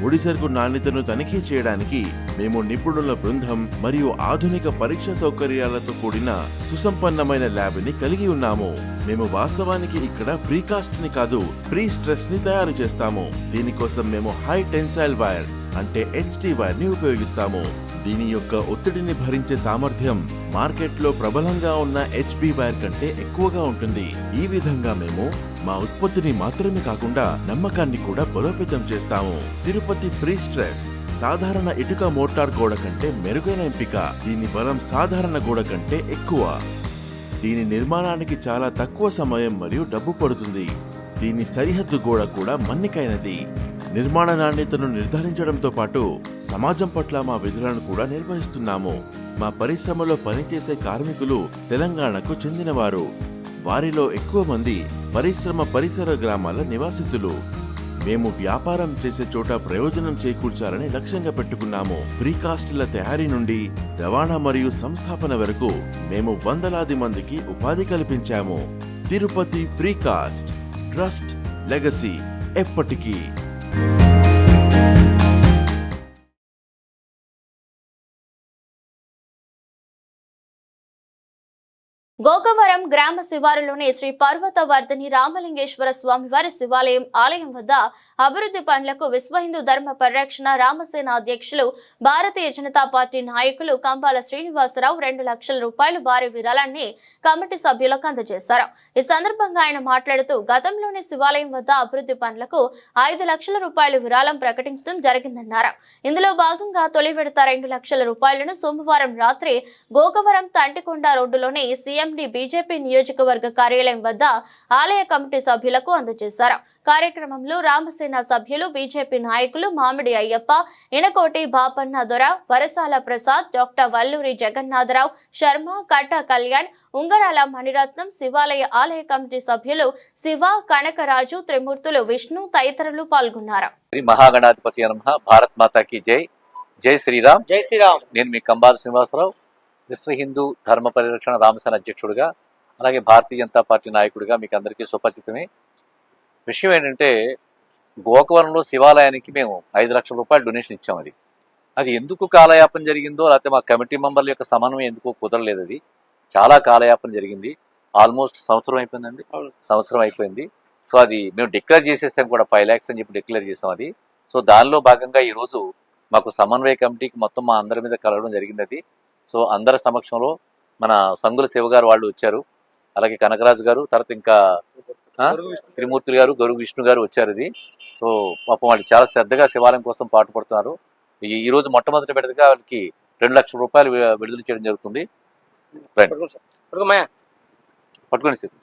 ముడి సరుకు నాణ్యతను తనిఖీ చేయడానికి మేము నిపుణుల బృందం మరియు ఆధునిక పరీక్ష సౌకర్యాలతో కూడిన సుసంపన్నమైన ల్యాబ్ని కలిగి ఉన్నాము. మేము వాస్తవానికి ఇక్కడ ప్రీకాస్ట్ని కాదు ప్రీ స్ట్రెస్ని తయారు చేస్తాము. దీనికోసం మేము హై టెన్సైల్ వైర్ అంటే హెచ్డి వైర్ని ఉపయోగిస్తాము. దీని యొక్క ఒత్తిడిని భరించే సామర్థ్యం మార్కెట్లో ప్రబలంగా ఉన్న హెచ్బి వైర్ కంటే ఎక్కువగా ఉంటుంది. ఈ విధంగా మేము మా ఉత్పత్తిని మాత్రమే కాకుండా నమ్మకాన్ని కూడా బలోపేతం చేస్తాము. తిరుపతి ప్రీ స్ట్రెస్ సాధారణ ఇటుక మోటార్ గోడ కంటే మెరుగైన ఎంపిక. దీని బలం సాధారణ గోడ కంటే ఎక్కువ. దీని నిర్మాణానికి చాలా తక్కువ సమయం మరియు డబ్బు పడుతుంది. దీని సరిహద్దు గోడ కూడా మన్నికైనది. నిర్మాణ నాణ్యతను నిర్ధారించడంతో పాటు సమాజం పట్ల మా విధులను కూడా నిర్వహిస్తున్నాము. మా పరిశ్రమలో పనిచేసే కార్మికులు తెలంగాణకు చెందినవారు. వారిలో ఎక్కువ మంది పరిశ్రమ పరిసర గ్రామాల నివాసితులు. మేము వ్యాపారం చేసే చోట ప్రయోజనం చేకూర్చాలని లక్ష్యంగా పెట్టుకున్నాము. ప్రీకాస్ట్ల తయారీ నుండి రవాణా మరియు సంస్థాపన వరకు మేము వందలాది మందికి ఉపాధి కల్పించాము. తిరుపతి ప్రీకాస్ట్ ట్రస్ట్ లెగసీ ఎప్పటికీ you గోకవరం గ్రామ శివారులోని శ్రీ పర్వత వర్ధని రామలింగేశ్వర స్వామివారి శివాలయం ఆలయం వద్ద అభివృద్ధి పనులకు విశ్వ హిందూ ధర్మ పరిరక్షణ రామసేన అధ్యక్షులు భారతీయ జనతా పార్టీ నాయకులు కంపాల శ్రీనివాసరావు రెండు లక్షల రూపాయలు భారీ విరాళాన్ని కమిటీ సభ్యులకు అందజేశారు. ఈ సందర్భంగా ఆయన మాట్లాడుతూ గతంలోని శివాలయం వద్ద అభివృద్ధి పనులకు ఐదు లక్షల రూపాయలు విరాళం ప్రకటించడం జరిగిందన్నారు. ఇందులో భాగంగా తొలి విడత రెండు లక్షల రూపాయలను సోమవారం రాత్రి గోకవరం తంటికొండ రోడ్డులోని సీఎండి బీజేపీ నియోజకవర్గ కార్యాలయం వద్ద ఆలయ కమిటీ సభ్యులకు అందజేశారు. కార్యక్రమంలో రామసేన సభ్యులు బీజేపీ నాయకులు మామిడి అయ్యప్ప ఇనకోటి బాపన్న దొర వరసాల ప్రసాద్ డాక్టర్ వల్లూరి జగన్నాథరావు శర్మ కట్ట కళ్యాణ్ ఉంగరాల మణిరత్నం శివాలయ ఆలయ కమిటీ సభ్యులు శివ కనకరాజు త్రిమూర్తులు విష్ణు తదితరులు పాల్గొన్నారు. శ్రీ మహాగణాధిపతి నమ. భారత్ మాతాకి జై. జై శ్రీరామ్. జై శ్రీరామ్. నేను మీ కంబాల శ్రీనివాసరావు. విశ్వ హిందూ ధర్మ పరిరక్షణ రామసేన అధ్యక్షుడిగా అలాగే భారతీయ జనతా పార్టీ నాయకుడిగా మీకు అందరికీ సుపరిచితమే. విషయం ఏంటంటే గోకవరంలో శివాలయానికి మేము ఐదు లక్షల రూపాయలు డొనేషన్ ఇచ్చాం అది. అది ఎందుకు కాలయాపన జరిగిందో లేకపోతే మా కమిటీ మెంబర్ల యొక్క సమన్వయం ఎందుకు కుదరలేదు అది. చాలా కాలయాపన జరిగింది. ఆల్మోస్ట్ సంవత్సరం అయిపోయిందండి. సంవత్సరం అయిపోయింది. సో అది మేము డిక్లేర్ చేసేసాం కూడా ఫైవ్ ల్యాక్స్ అని చెప్పి డిక్లేర్ చేసాం అది. సో దానిలో భాగంగా ఈరోజు మాకు సమన్వయ కమిటీకి మొత్తం మా అందరి మీద కలవడం జరిగింది అది. సో అందరి సమక్షంలో మన సంగుల శివ గారు వాళ్ళు వచ్చారు. అలాగే కనకరాజు గారు తర్వాత ఇంకా? త్రిమూర్తులు గారు గరుగు విష్ణు గారు వచ్చారు ఇది. సో పాపం వాళ్ళు చాలా శ్రద్ధగా శివాలయం కోసం పాటుపడుతున్నారు ఈ ఈ రోజు మొట్టమొదటి విడతగా వాళ్ళకి రెండు లక్షల రూపాయలు విడుదల చేయడం జరుగుతుంది. పట్టుకోండి సార్.